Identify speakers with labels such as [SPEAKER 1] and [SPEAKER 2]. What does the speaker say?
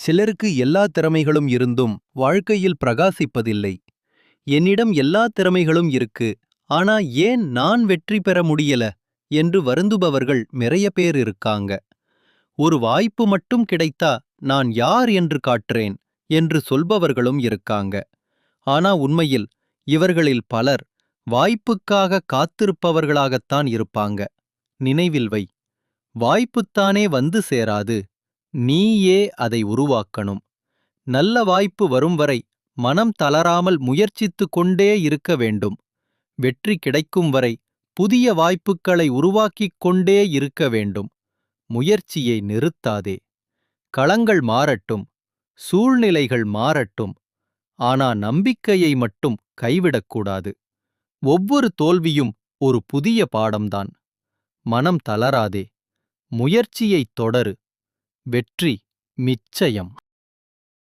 [SPEAKER 1] சிலருக்கு எல்லா திறமைகளும் இருந்தும் வாழ்க்கையில் பிரகாசிப்பதில்லை. என்னிடம் எல்லா திறமைகளும் இருக்கு ஆனா ஏன் நான் வெற்றி பெற முடியல என்று வருந்துபவர்கள் நிறைய பேர் இருக்காங்க. ஒரு வாய்ப்பு மட்டும் கிடைத்தா நான் யார் என்று காட்டுறேன் என்று சொல்பவர்களும் இருக்காங்க. ஆனா உண்மையில் இவர்களில் பலர் வாய்ப்புக்காக காத்திருப்பவர்களாகத்தான் இருப்பாங்க. நினைவில் வை வாய்ப்புத்தானே வந்து சேராது. நீயே அதை உருவாக்கணும். நல்ல வாய்ப்பு வரும் வரை மனம் தளராமல் முயற்சித்துக் கொண்டே இருக்க வேண்டும். வெற்றி கிடைக்கும் வரை புதிய வாய்ப்புகளை உருவாக்கிக் கொண்டே இருக்க வேண்டும். முயற்சியை நிறுத்தாதே. களங்கள் மாறட்டும். சூழ்நிலைகள் மாறட்டும். ஆனா நம்பிக்கையை மட்டும் கைவிடக்கூடாது. ஒவ்வொரு தோல்வியும் ஒரு புதிய பாடம்தான். மனம் தளராதே. முயற்சியைத் தொடரு. வெற்றி நிச்சயம்.